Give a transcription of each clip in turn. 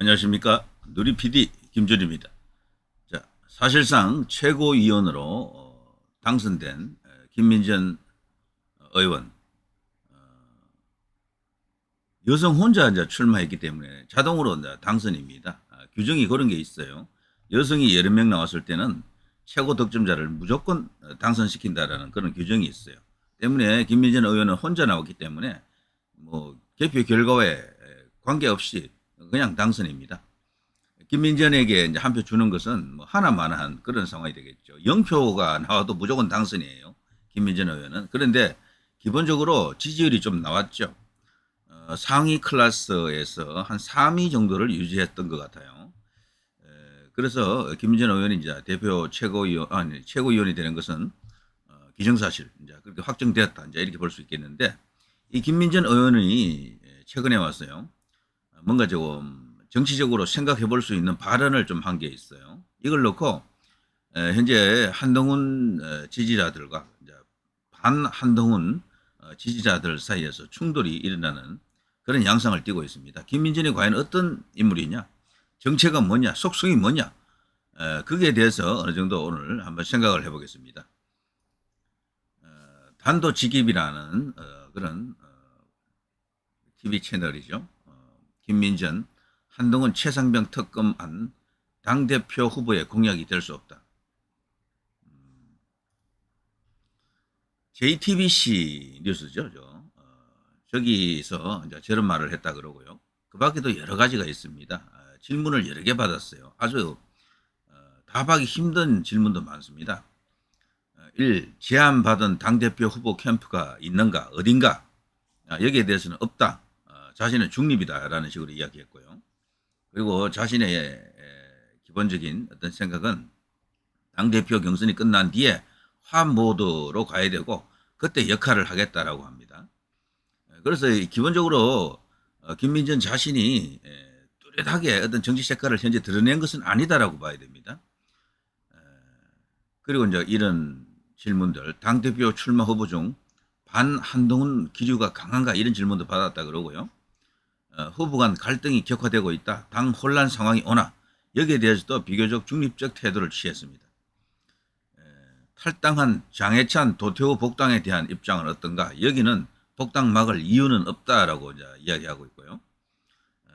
안녕하십니까. 누리 PD 김준입니다. 자, 사실상 최고위원으로 어, 당선된 에, 김민전 의원. 어, 여성 혼자 이제 출마했기 때문에 자동으로 이제 당선입니다. 아, 규정이 그런 게 있어요. 여성이 여러 명 나왔을 때는 최고 득점자를 무조건 어, 당선시킨다라는 그런 규정이 있어요. 때문에 김민전 의원은 혼자 나왔기 때문에 뭐 개표 결과에 관계없이 그냥 당선입니다. 김민전에게 이제 한 표 주는 것은 뭐 하나만한 그런 상황이 되겠죠. 0표가 나와도 무조건 당선이에요. 김민전 의원은. 그런데 기본적으로 지지율이 좀 나왔죠. 어, 상위 클래스에서 한 3위 정도를 유지했던 것 같아요. 에, 그래서 김민전 의원이 이제 대표 최고위원, 아니, 최고위원이 되는 것은 어, 기정사실, 이제 그렇게 확정되었다. 이제 이렇게 볼 수 있겠는데, 이 김민전 의원이 최근에 왔어요. 뭔가 조금 정치적으로 생각해 볼 수 있는 발언을 좀 한 게 있어요. 이걸 놓고 에, 현재 한동훈 어, 지지자들과 반 한동훈 어, 지지자들 사이에서 충돌이 일어나는 그런 양상을 띠고 있습니다. 김민전이 과연 어떤 인물이냐, 정체가 뭐냐, 속성이 뭐냐, 에, 거기에 대해서 어느 정도 오늘 한번 생각을 해보겠습니다. 어, 단도직입이라는 어, 그런 어, TV 채널이죠. 어, 김민전, 한동훈 최상병 특검안 당대표 후보의 공약이 될 수 없다. 음, JTBC 뉴스죠. 저. 어, 저기서 이제 저런 말을 했다 그러고요. 그 밖에도 여러 가지가 있습니다. 어, 질문을 여러 개 받았어요. 아주 어, 답하기 힘든 질문도 많습니다. 1. 제안받은 당대표 후보 캠프가 있는가, 어딘가? 아, 여기에 대해서는 없다. 어, 자신은 중립이다라는 식으로 이야기했고요. 그리고 자신의 에, 기본적인 어떤 생각은 당대표 경선이 끝난 뒤에 화합 모드로 가야 되고 그때 역할을 하겠다라고 합니다. 에, 그래서 이 기본적으로 어, 김민전 자신이 에, 뚜렷하게 어떤 정치 색깔을 현재 드러낸 것은 아니다라고 봐야 됩니다. 에, 그리고 이제 이런 질문들 당대표 출마 후보 중 반 한동훈 기류가 강한가 이런 질문도 받았다 그러고요. 어, 후보 간 갈등이 격화되고 있다. 당 혼란 상황이 오나 여기에 대해서도 비교적 중립적 태도를 취했습니다. 에, 탈당한 장해찬 도태우 복당에 대한 입장은 어떤가? 여기는 복당 막을 이유는 없다라고 이제 이야기하고 있고요. 에,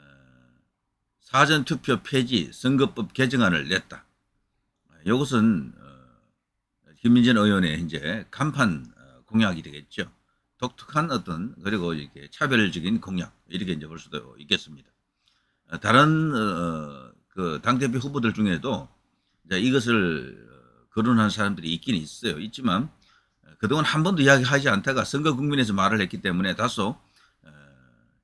사전 투표 폐지 선거법 개정안을 냈다. 이것은 어, 김민전 의원의 이제 간판 어, 공약이 되겠죠. 독특한 어떤 그리고 이렇게 차별적인 공약 이렇게 이제 볼 수도 있겠습니다. 어, 다른 어, 그 당대표 후보들 중에도 이것을 어, 거론한 사람들이 있긴 있어요. 있지만 어, 그동안 한 번도 이야기하지 않다가 선거 국민에서 말을 했기 때문에 다소 어,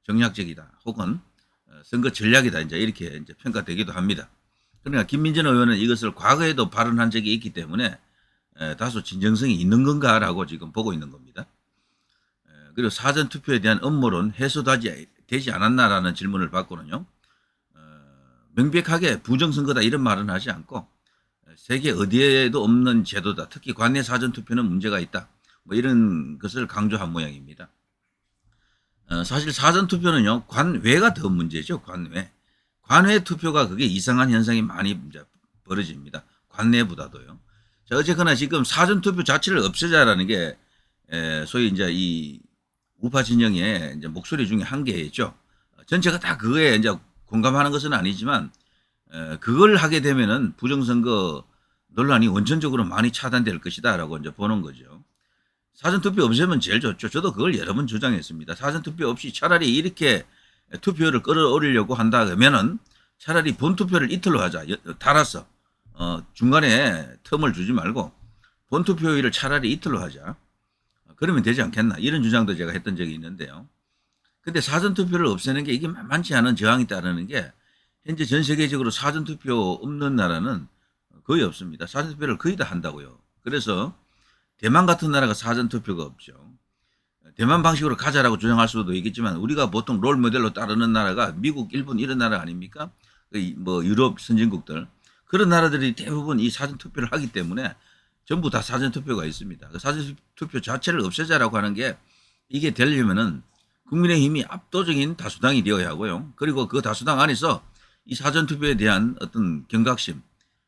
정략적이다 혹은 어, 선거 전략이다 이제 이렇게 이제 평가되기도 합니다. 그러니까 김민전 의원은 이것을 과거에도 발언한 적이 있기 때문에 에, 다소 진정성이 있는 건가라고 지금 보고 있는 겁니다. 에, 그리고 사전 투표에 대한 음모론 해소되지 되지 않았나라는 질문을 받고는요. 어, 명백하게 부정선거다 이런 말은 하지 않고 에, 세계 어디에도 없는 제도다. 특히 관내 사전 투표는 문제가 있다. 뭐 이런 것을 강조한 모양입니다. 어, 사실 사전 투표는요 관외가 더 문제죠. 관외. 관외 투표가 그게 이상한 현상이 많이 벌어집니다. 관내보다도요. 자, 어쨌거나 지금 사전 투표 자체를 없애자라는 게 에, 소위 이제 이 우파 진영의 이제 목소리 중에 한 개죠. 전체가 다 그거에 이제 공감하는 것은 아니지만 에, 그걸 하게 되면은 부정선거 논란이 원천적으로 많이 차단될 것이다라고 이제 보는 거죠. 사전 투표 없애면 제일 좋죠. 저도 그걸 여러 번 주장했습니다. 사전 투표 없이 차라리 이렇게 투표를 끌어올리려고 한다 그러면은 차라리 본 투표를 이틀로 하자. 여- 달아서 어, 중간에 텀을 주지 말고 본 투표일을 차라리 이틀로 하자. 어, 그러면 되지 않겠나. 이런 주장도 제가 했던 적이 있는데요. 근데 사전 투표를 없애는 게 이게 만만치 않은 저항이 따르는 게 현재 전 세계적으로 사전 투표 없는 나라는 거의 없습니다. 사전 투표를 거의 다 한다고요. 그래서 대만 같은 나라가 사전 투표가 없죠. 대만 방식으로 가자라고 주장할 수도 있겠지만 우리가 보통 롤 모델로 따르는 나라가 미국, 일본 이런 나라 아닙니까? 그뭐 유럽 선진국들 그런 나라들이 대부분 이 사전 투표를 하기 때문에 전부 다 사전 투표가 있습니다. 그 사전 투표 자체를 없애자라고 하는 게 이게 되려면은 국민의힘이 압도적인 다수당이 되어야 하고요. 그리고 그 다수당 안에서 이 사전 투표에 대한 어떤 경각심,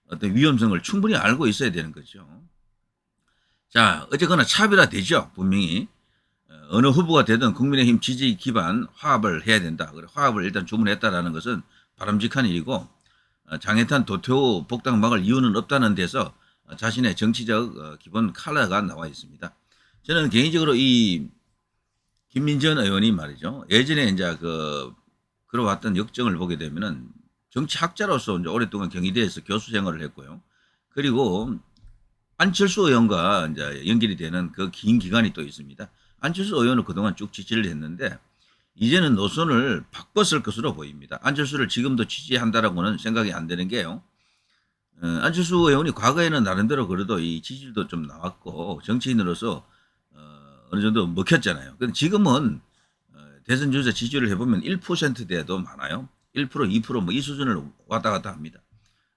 어떤 위험성을 충분히 알고 있어야 되는 거죠. 자, 어쨌거나 차별화되죠, 분명히. 어, 어느 후보가 되든 국민의힘 지지 기반 화합을 해야 된다. 그래, 화합을 일단 주문했다라는 것은 바람직한 일이고, 어, 장해탄 도태우 복당 막을 이유는 없다는 데서 어, 자신의 정치적 어, 기본 칼라가 나와 있습니다. 저는 개인적으로 이 김민전 의원이 말이죠. 예전에 이제 그 걸어왔던 역정을 보게 되면은 정치학자로서 이제 오랫동안 경희대에서 교수 생활을 했고요. 그리고 안철수 의원과 이제 연결이 되는 그 긴 기간이 또 있습니다. 안철수 의원은 그동안 쭉 지지를 했는데 이제는 노선을 바꿨을 것으로 보입니다. 안철수를 지금도 지지한다라고는 생각이 안 되는 게요. 어, 안철수 의원이 과거에는 나름대로 그래도 이 지지율도 좀 나왔고 정치인으로서 어, 어느 정도 먹혔잖아요. 근데 지금은 어, 대선 주자 지지율을 해보면 1%대도 많아요. 1% 2%뭐 이 수준을 왔다 갔다 합니다.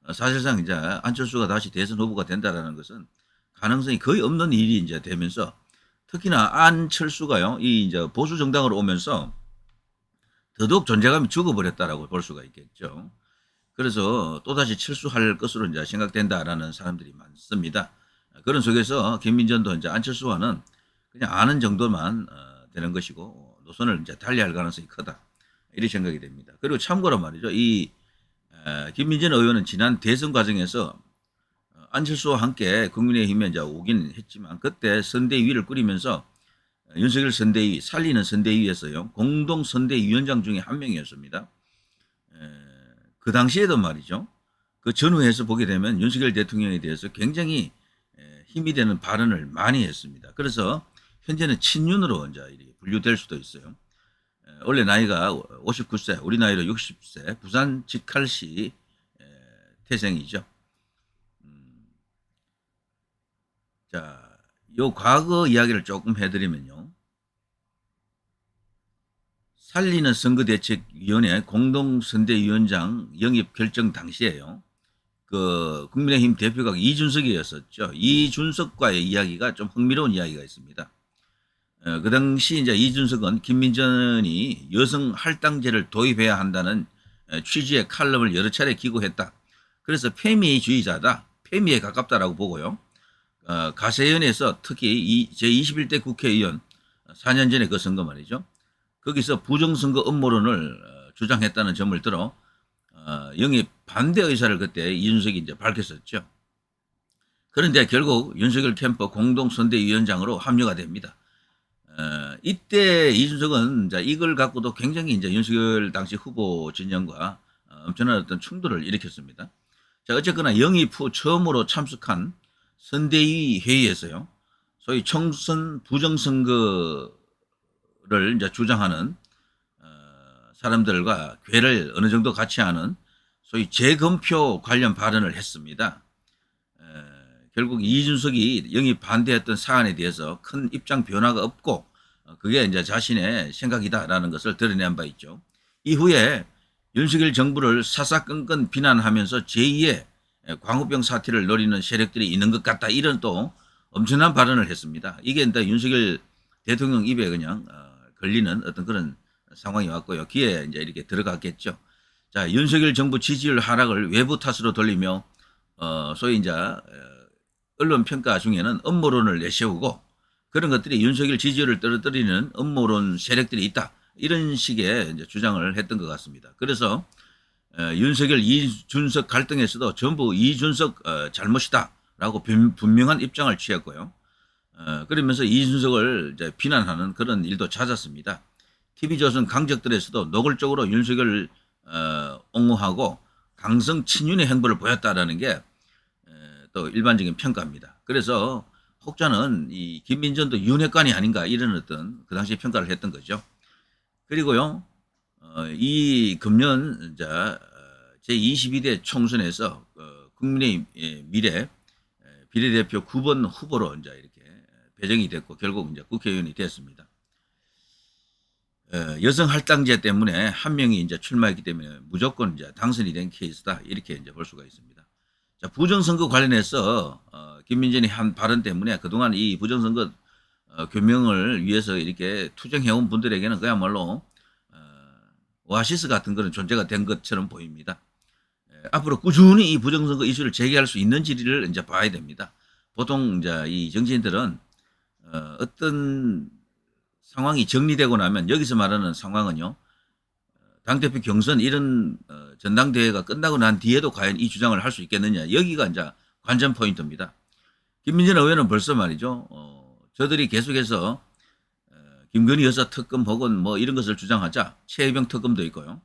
어, 사실상 이제 안철수가 다시 대선 후보가 된다라는 것은 가능성이 거의 없는 일이 이제 되면서 특히나 안철수가요, 이 이제 보수 정당으로 오면서 더더욱 존재감이 죽어버렸다라고 볼 수가 있겠죠. 그래서 또다시 철수할 것으로 이제 생각된다라는 사람들이 많습니다. 그런 속에서 김민전도 이제 안철수와는 그냥 아는 정도만 어, 되는 것이고 노선을 이제 달리할 가능성이 크다. 이렇게 생각이 됩니다. 그리고 참고로 말이죠. 이 에, 김민전 의원은 지난 대선 과정에서 어, 안철수와 함께 국민의힘에 이제 오긴 했지만 그때 선대위를 꾸리면서 어, 윤석열 선대위 살리는 선대위에서요 공동 선대위원장 중에 한 명이었습니다. 에, 그 당시에도 말이죠. 그 전후에서 보게 되면 윤석열 대통령에 대해서 굉장히 에, 힘이 되는 발언을 많이 했습니다. 그래서 현재는 친윤으로 이제 분류될 수도 있어요. 에, 원래 나이가 59세, 우리 나이로 60세, 부산 직할시 에, 태생이죠. 음, 자, 요 과거 이야기를 조금 해드리면요. 살리는 선거대책위원회 공동선대위원장 영입 결정 당시에요. 그 국민의힘 대표가 이준석이었었죠. 이준석과의 이야기가 좀 흥미로운 이야기가 있습니다. 어, 그 당시 이제 이준석은 김민전이 여성 할당제를 도입해야 한다는 어, 취지의 칼럼을 여러 차례 기고했다. 그래서 페미주의자다, 페미에 가깝다라고 보고요. 어, 가세연에서 특히 이 제21대 국회의원 4년 전에 그 선거 말이죠. 거기서 부정선거 음모론을 어, 주장했다는 점을 들어 어, 영입 반대 의사를 그때 이준석이 이제 밝혔었죠. 그런데 결국 윤석열 캠프 공동선대위원장으로 합류가 됩니다. 어, 이때 이준석은 이걸 갖고도 굉장히 이제 윤석열 당시 후보 진영과 어, 엄청난 어떤 충돌을 일으켰습니다. 자, 어쨌거나 영입 후 처음으로 참석한 선대위 회의에서요. 소위 총선 부정선거 를 이제 주장하는 어, 사람들과 괴를 어느 정도 같이 하는 소위 재검표 관련 발언을 했습니다. 에, 결국 이준석이 영입 반대했던 사안에 대해서 큰 입장 변화가 없고 어, 그게 이제 자신의 생각이다라는 것을 드러낸 바 있죠. 이후에 윤석열 정부를 사사건건 비난하면서 제2의 광우병 사태를 노리는 세력들이 있는 것 같다. 이런 또 엄청난 발언을 했습니다. 이게 윤석열 대통령 입에 그냥 어, 걸리는 어떤 그런 상황이 왔고요. 귀에 이제 이렇게 들어갔겠죠. 자, 윤석열 정부 지지율 하락을 외부 탓으로 돌리며 어, 소위 이제 어, 언론 평가 중에는 음모론을 내세우고 그런 것들이 윤석열 지지율을 떨어뜨리는 음모론 세력들이 있다. 이런 식의 이제 주장을 했던 것 같습니다. 그래서 어, 윤석열 이준석 갈등에서도 전부 이준석 어, 잘못이다라고 분- 분명한 입장을 취했고요. 어, 그러면서 이준석을 비난하는 그런 일도 잦았습니다. TV조선 강적들에서도 노골적으로 윤석열을 어, 옹호하고 강성 친윤의 행보를 보였다라는 게 또 일반적인 평가입니다. 그래서 혹자는 이 김민전도 윤핵관이 아닌가 이런 어떤 그 당시 평가를 했던 거죠. 그리고요, 어, 이 금년 이제 제 22대 총선에서 어, 국민의 예, 미래 에, 비례대표 9번 후보로 이제 이렇게 배정이 됐고 결국 이제 국회의원이 됐습니다. 어, 여성 할당제 때문에 한 명이 이제 출마했기 때문에 무조건 이제 당선이 된 케이스다 이렇게 이제 볼 수가 있습니다. 자, 부정선거 관련해서 어, 김민전이 한 발언 때문에 그동안 이 부정선거 어, 규명을 위해서 이렇게 투쟁해온 분들에게는 그야말로 어, 오아시스 같은 그런 존재가 된 것처럼 보입니다. 앞으로 꾸준히 이 부정선거 이슈를 제기할 수 있는지를 이제 봐야 됩니다. 보통 이제 이 정치인들은 어, 어떤 상황이 정리되고 나면 여기서 말하는 상황은요. 당대표 경선 이런 어, 전당대회가 끝나고 난 뒤에도 과연 이 주장을 할 수 있겠느냐. 여기가 이제 관전 포인트입니다. 김민진 의원은 벌써 말이죠. 어, 저들이 계속해서 어, 김건희 여사 특검 혹은 뭐 이런 것을 주장하자 최혜병 특검도 있고요.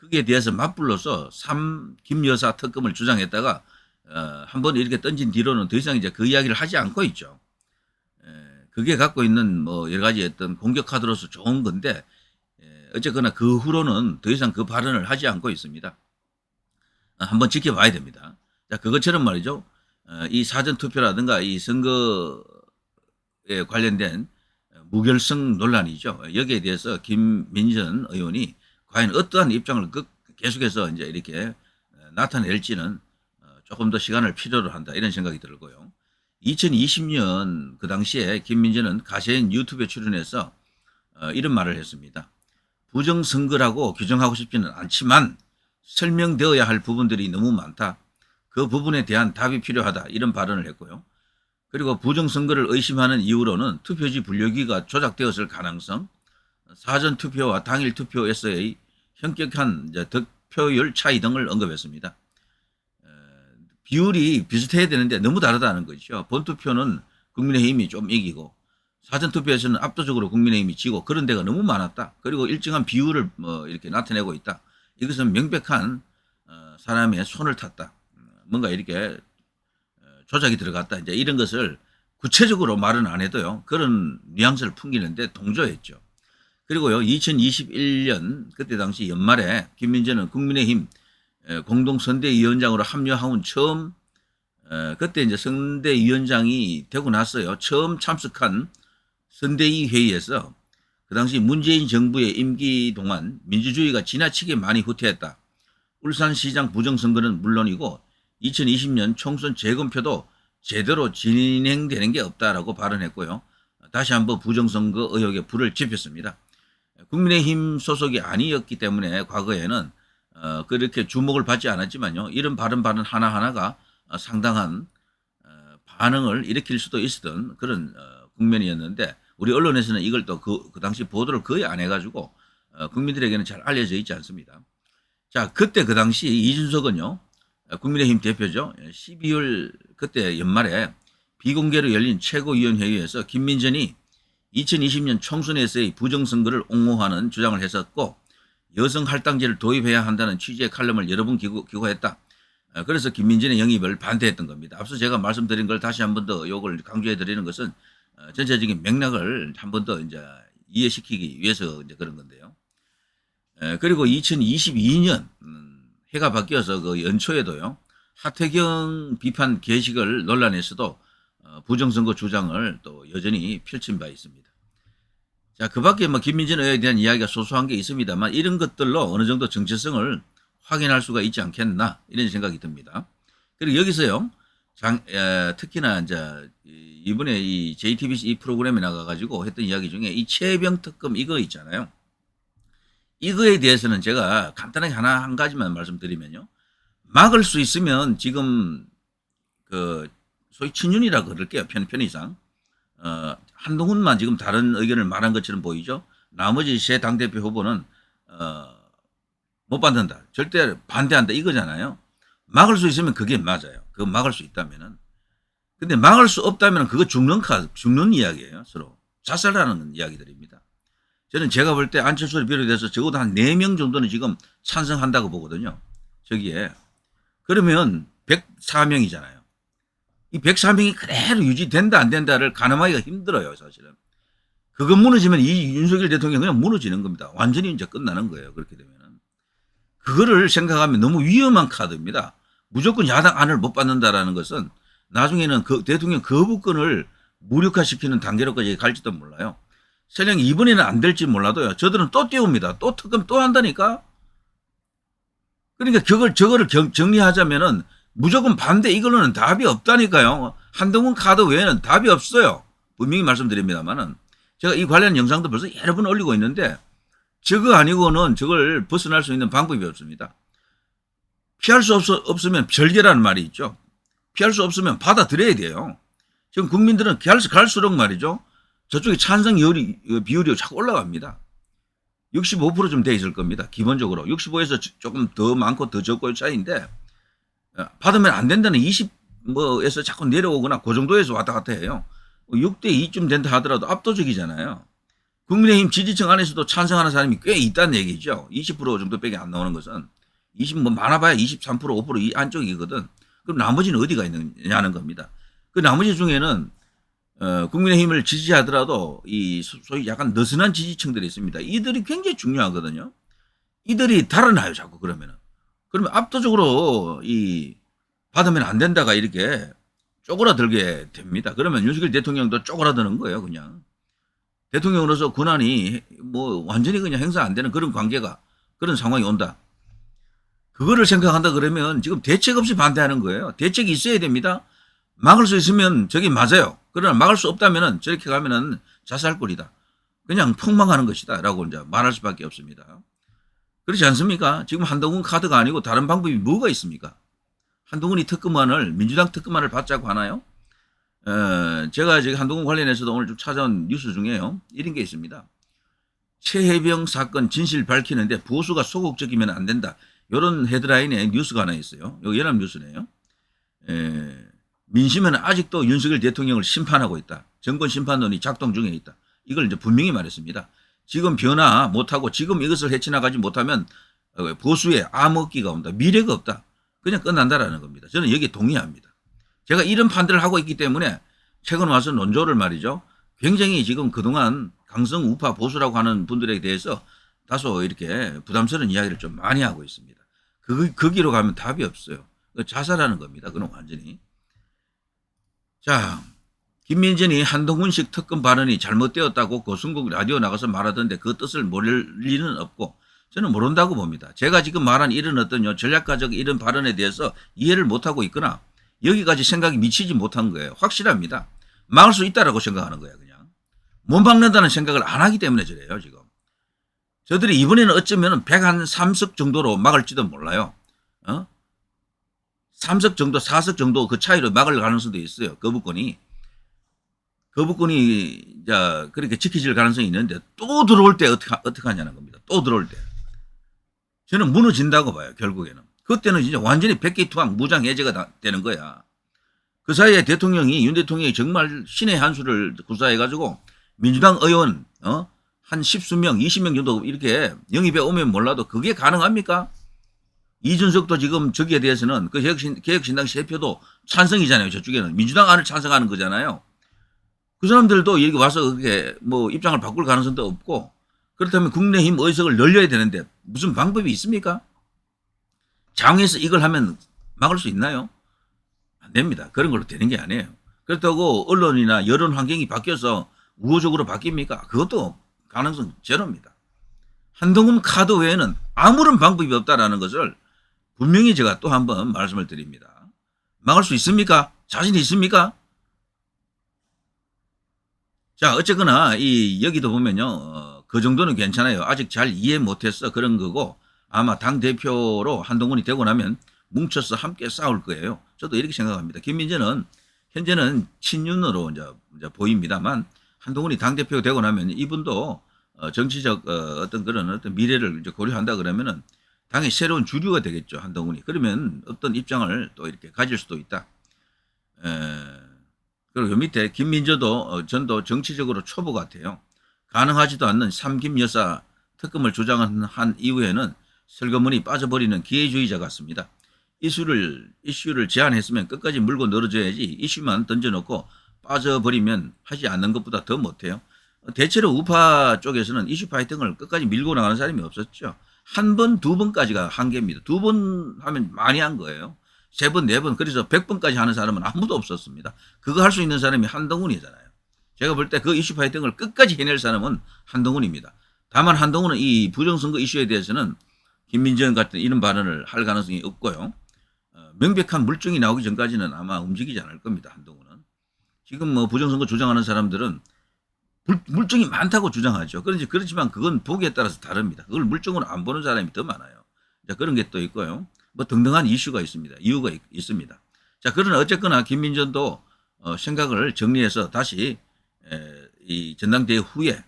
거기에 대해서 맞불로서 삼 김 여사 특검을 주장했다가 어, 한번 이렇게 던진 뒤로는 더 이상 이제 그 이야기를 하지 않고 있죠. 에, 그게 갖고 있는 뭐 여러 가지 어떤 공격 카드로서 좋은 건데 에, 어쨌거나 그 후로는 더 이상 그 발언을 하지 않고 있습니다. 아, 한번 지켜봐야 됩니다. 자, 그것처럼 말이죠. 어, 이 사전 투표라든가 이 선거에 관련된 무결성 논란이죠. 여기에 대해서 김민전 의원이 과연 어떠한 입장을 그- 계속해서 이제 이렇게 어, 나타낼지는 어, 조금 더 시간을 필요로 한다 이런 생각이 들고요. 2020년 그 당시에 김민전은 가세인 유튜브에 출연해서 어, 이런 말을 했습니다. 부정선거라고 규정하고 싶지는 않지만 설명되어야 할 부분들이 너무 많다. 그 부분에 대한 답이 필요하다. 이런 발언을 했고요. 그리고 부정선거를 의심하는 이유로는 투표지 분류기가 조작되었을 가능성, 사전 투표와 당일 투표에서의 현격한 득표율 차이 등을 언급했습니다. 어, 비율이 비슷해야 되는데 너무 다르다는 것이죠. 본투표는 국민의힘이 좀 이기고 사전투표에서는 압도적으로 국민의힘이 지고 그런 데가 너무 많았다. 그리고 일정한 비율을 뭐 이렇게 나타내고 있다. 이것은 명백한 어, 사람의 손을 탔다. 음, 뭔가 이렇게 어, 조작이 들어갔다. 이제 이런 것을 구체적으로 말은 안 해도요. 그런 뉘앙스를 풍기는데 동조했죠. 그리고요. 2021년 그때 당시 연말에 김민재는 국민의힘 에, 공동선대위원장으로 합류하온 처음 에, 그때 이제 선대위원장이 되고 났어요. 처음 참석한 선대위 회의에서 그 당시 문재인 정부의 임기 동안 민주주의가 지나치게 많이 후퇴했다. 울산시장 부정선거는 물론이고 2020년 총선 재검표도 제대로 진행되는 게 없다라고 발언했고요. 다시 한번 부정선거 의혹에 불을 지폈습니다. 국민의힘 소속이 아니었기 때문에 과거에는 어, 그렇게 주목을 받지 않았지만요. 이런 발언 발언 하나하나가 어, 상당한 어, 반응을 일으킬 수도 있었던 그런 어, 국면이었는데 우리 언론에서는 이걸 또그 그 당시 보도를 거의 안 해가지고 어, 국민들에게는 잘 알려져 있지 않습니다. 자, 그때 그 당시 이준석은요, 어, 국민의힘 대표죠. 12월 그때 연말에 비공개로 열린 최고위원회의에서 김민전이 2020년 총선에서의 부정선거를 옹호하는 주장을 했었고 여성 할당제를 도입해야 한다는 취지의 칼럼을 여러 번 기고, 기고했다. 어, 그래서 김민전의 영입을 반대했던 겁니다. 앞서 제가 말씀드린 걸 다시 한 번 더 요걸 강조해 드리는 것은 어, 전체적인 맥락을 한 번 더 이제 이해시키기 위해서 이제 그런 건데요. 에, 그리고 2022년 음, 해가 바뀌어서 그 연초에도요 하태경 비판 게시글 논란에서도 어, 부정선거 주장을 또 여전히 펼친 바 있습니다. 자, 그 밖에 뭐 김민진 의원에 대한 이야기가 소소한 게 있습니다만 이런 것들로 어느 정도 정체성을 확인할 수가 있지 않겠나 이런 생각이 듭니다. 그리고 여기서요, 장, 에, 특히나 이제 이- 이번에 이 JTBC 이 프로그램에 나가가지고 했던 이야기 중에 이 최병 특검 이거 있잖아요. 이거에 대해서는 제가 간단하게 하나 한 가지만 말씀드리면요. 막을 수 있으면 지금 그 소위 친윤이라 그럴게요. 편, 편의상. 어, 한동훈만 지금 다른 의견을 말한 것처럼 보이죠. 나머지 세 당대표 후보는 어, 못 받는다. 절대 반대한다 이거잖아요. 막을 수 있으면 그게 맞아요. 그거 막을 수 있다면은. 근데 막을 수 없다면 그거 죽는 카 죽는 이야기예요. 서로 자살하는 이야기들입니다. 저는 제가 볼 때 안철수를 비롯해서 적어도 한 4명 정도는 지금 찬성한다고 보거든요. 저기에. 그러면 104명이잖아요. 이 104명이 그대로 유지된다 안 된다를 가늠하기가 힘들어요, 사실은. 그거 무너지면 이 윤석열 대통령이 그냥 무너지는 겁니다. 완전히 이제 끝나는 거예요. 그렇게 되면은. 그거를 생각하면 너무 위험한 카드입니다. 무조건 야당 안을 못 받는다라는 것은 나중에는 그 대통령 거부권을 무력화시키는 단계로까지 갈지도 몰라요. 설령 이번에는 안 될지 몰라도요. 저들은 또 띄웁니다. 또 특검 또 한다니까. 그러니까 그걸 저거를 경- 정리하자면은 무조건 반대 이걸로는 답이 없다니까요. 한동훈 카드 외에는 답이 없어요. 분명히 말씀드립니다만은 제가 이 관련 영상도 벌써 여러 번 올리고 있는데 저거 아니고는 저걸 벗어날 수 있는 방법이 없습니다. 피할 수 없, 없으면 별개라는 말이 있죠. 피할 수 없으면 받아들여야 돼요. 지금 국민들은 갈수, 갈수록 말이죠. 저쪽에 찬성 비율이, 비율이 자꾸 올라갑니다. 65%좀 돼 있을 겁니다. 기본적으로. 65에서 조금 더 많고 더 적고의 차이인데, 어, 받으면 안 된다는 20에서 자꾸 내려오거나 그 정도에서 왔다 갔다 해요. 6대 2쯤 된다 하더라도 압도적이잖아요. 국민의힘 지지층 안에서도 찬성하는 사람이 꽤 있다는 얘기죠. 20% 정도밖에 안 나오는 것은. 20, 뭐 많아봐야 23%, 5%이 안쪽이거든. 그럼 나머지는 어디가 있느냐는 겁니다. 그 나머지 중에는 어, 국민의힘을 지지하더라도 이 소- 소위 약간 느슨한 지지층들이 있습니다. 이들이 굉장히 중요하거든요. 이들이 달아나요, 자꾸 그러면은. 그러면 압도적으로 이 받으면 안 된다가 이렇게 쪼그라들게 됩니다. 그러면 윤석열 대통령도 쪼그라드는 거예요, 그냥. 대통령으로서 권한이 뭐 완전히 그냥 행사 안 되는 그런 관계가 그런 상황이 온다. 그거를 생각한다 그러면 지금 대책 없이 반대하는 거예요. 대책이 있어야 됩니다. 막을 수 있으면 저기 맞아요. 그러나 막을 수 없다면은 저렇게 가면은 자살골이다. 그냥 폭망하는 것이다. 라고 이제 말할 수밖에 없습니다. 그렇지 않습니까? 지금 한동훈 카드가 아니고 다른 방법이 뭐가 있습니까? 한동훈이 특검안을, 민주당 특검안을 받자고 하나요? 어, 제가 지금 한동훈 관련해서도 오늘 쭉 찾아온 뉴스 중에요. 이런 게 있습니다. 최혜병 사건 진실 밝히는데 보수가 소극적이면 안 된다. 이런 헤드라인에 뉴스가 하나 있어요. 이거 연합 뉴스네요. 에, 민심은 아직도 윤석열 대통령을 심판하고 있다. 정권 심판론이 작동 중에 있다. 이걸 이제 분명히 말했습니다. 지금 변화 못하고 지금 이것을 헤쳐나가지 못하면 어, 보수의 암흑기가 온다. 미래가 없다. 그냥 끝난다라는 겁니다. 저는 여기에 동의합니다. 제가 이런 판단을 하고 있기 때문에 최근 와서 논조를 말이죠. 굉장히 지금 그동안 강성 우파 보수라고 하는 분들에 대해서 다소 이렇게 부담스러운 이야기를 좀 많이 하고 있습니다. 그, 거기로 가면 답이 없어요. 그 자살하는 겁니다. 그건 완전히. 자, 김민전이 한동훈식 특검 발언이 잘못되었다고 고승국 라디오 나가서 말하던데 그 뜻을 모를 리는 없고 저는 모른다고 봅니다. 제가 지금 말한 이런 어떤 요 전략가적 이런 발언에 대해서 이해를 못하고 있거나 여기까지 생각이 미치지 못한 거예요. 확실합니다. 막을 수 있다라고 생각하는 거야, 그냥. 못 막는다는 생각을 안 하기 때문에 저래요, 지금. 저들이 이번에는 어쩌면 103석 정도로 막을지도 몰라요. 어? 3석 정도, 4석 정도 그 차이로 막을 가능성도 있어요. 거부권이. 거부권이 이제 그렇게 지켜질 가능성이 있는데 또 들어올 때 어떻게, 어떻게 하냐는 겁니다. 또 들어올 때. 저는 무너진다고 봐요, 결국에는. 그때는 진짜 완전히 백기투항 무장 해제가 다- 되는 거야. 그 사이에 대통령이, 윤 대통령이 정말 신의 한 수를 구사해 가지고 민주당 의원, 어? 한 십수명, 20명 정도 이렇게 영입해 오면 몰라도 그게 가능합니까? 이준석도 지금 저기에 대해서는 그 개혁신, 개혁신당 대표도 찬성이잖아요. 저쪽에는. 민주당 안을 찬성하는 거잖아요. 그 사람들도 여기 와서 그게 뭐 입장을 바꿀 가능성도 없고 그렇다면 국내힘 의석을 늘려야 되는데 무슨 방법이 있습니까? 장에서 이걸 하면 막을 수 있나요? 안 됩니다. 그런 걸로 되는 게 아니에요. 그렇다고 언론이나 여론 환경이 바뀌어서 우호적으로 바뀝니까? 그것도 가능성 제로입니다. 한동훈 카드 외에는 아무런 방법이 없다라는 것을 분명히 제가 또 한 번 말씀을 드립니다. 막을 수 있습니까? 자신 있습니까? 자, 어쨌거나 이 여기도 보면요, 어, 그 정도는 괜찮아요. 아직 잘 이해 못해서 그런 거고 아마 당 대표로 한동훈이 되고 나면 뭉쳐서 함께 싸울 거예요. 저도 이렇게 생각합니다. 김민재는 현재는 친윤으로 이제, 이제 보입니다만 한동훈이 당 대표가 되고 나면 이분도 어, 정치적 어, 떤 그런 어떤 미래를 이제 고려한다 그러면은 당의 새로운 주류가 되겠죠 한동훈이 그러면 어떤 입장을 또 이렇게 가질 수도 있다. 에, 그리고 요 밑에 김민저도 어, 전도 정치적으로 초보 같아요. 가능하지도 않는 삼김 여사 특검을 주장한 한 이후에는 설거문이 빠져버리는 기회주의자 같습니다. 이슈를 이슈를 제안했으면 끝까지 물고 늘어져야지 이슈만 던져놓고 빠져버리면 하지 않는 것보다 더 못해요. 대체로 우파 쪽에서는 이슈 파이팅을 끝까지 밀고 나가는 사람이 없었죠. 한 번, 두 번까지가 한계입니다. 두 번 하면 많이 한 거예요. 세 번, 네 번, 그래서 백 번까지 하는 사람은 아무도 없었습니다. 그거 할 수 있는 사람이 한동훈이잖아요. 제가 볼 때 그 이슈 파이팅을 끝까지 해낼 사람은 한동훈입니다. 다만 한동훈은 이 부정선거 이슈에 대해서는 김민정 같은 이런 발언을 할 가능성이 없고요. 어, 명백한 물증이 나오기 전까지는 아마 움직이지 않을 겁니다. 한동훈은. 지금 뭐 부정선거 주장하는 사람들은 물, 물증이 많다고 주장하죠. 그런지 그렇지만 그건 보기에 따라서 다릅니다. 그걸 물증으로 안 보는 사람이 더 많아요. 자, 그런 게 또 있고요. 뭐 등등한 이슈가 있습니다. 이유가 있, 있습니다. 자, 그러나 어쨌거나 김민전도 어, 생각을 정리해서 다시 에, 이 전당대회 후에 에,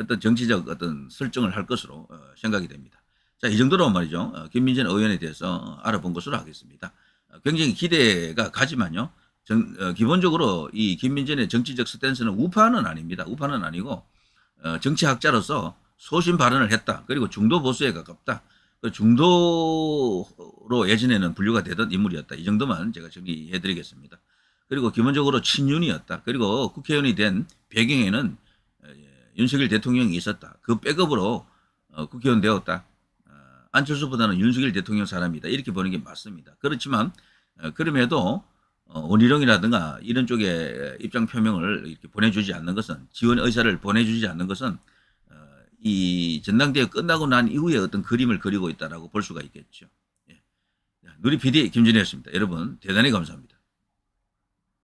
어떤 정치적 어떤 설정을 할 것으로 어, 생각이 됩니다. 자, 이 정도로 말이죠. 어, 김민전 의원에 대해서 어, 알아본 것으로 하겠습니다. 어, 굉장히 기대가 가지만요. 정- 어, 기본적으로 이 김민전의 정치적 스탠스는 우파는 아닙니다. 우파는 아니고 어, 정치학자로서 소신 발언을 했다. 그리고 중도 보수에 가깝다. 그 중도로 예전에는 분류가 되던 인물이었다. 이 정도만 제가 정리해드리겠습니다. 그리고 기본적으로 친윤이었다. 그리고 국회의원이 된 배경에는 어, 예, 윤석열 대통령이 있었다. 그 백업으로 어, 국회의원 되었다. 어, 안철수보다는 윤석열 대통령 사람이다. 이렇게 보는 게 맞습니다. 그렇지만 어, 그럼에도 어, 원희룡이라든가 이런 쪽에 입장 표명을 이렇게 보내주지 않는 것은 지원 의사를 보내주지 않는 것은 어, 이 전당대회 끝나고 난 이후에 어떤 그림을 그리고 있다라고 볼 수가 있겠죠. 예. 누리 PD 김진혜였습니다. 여러분 대단히 감사합니다.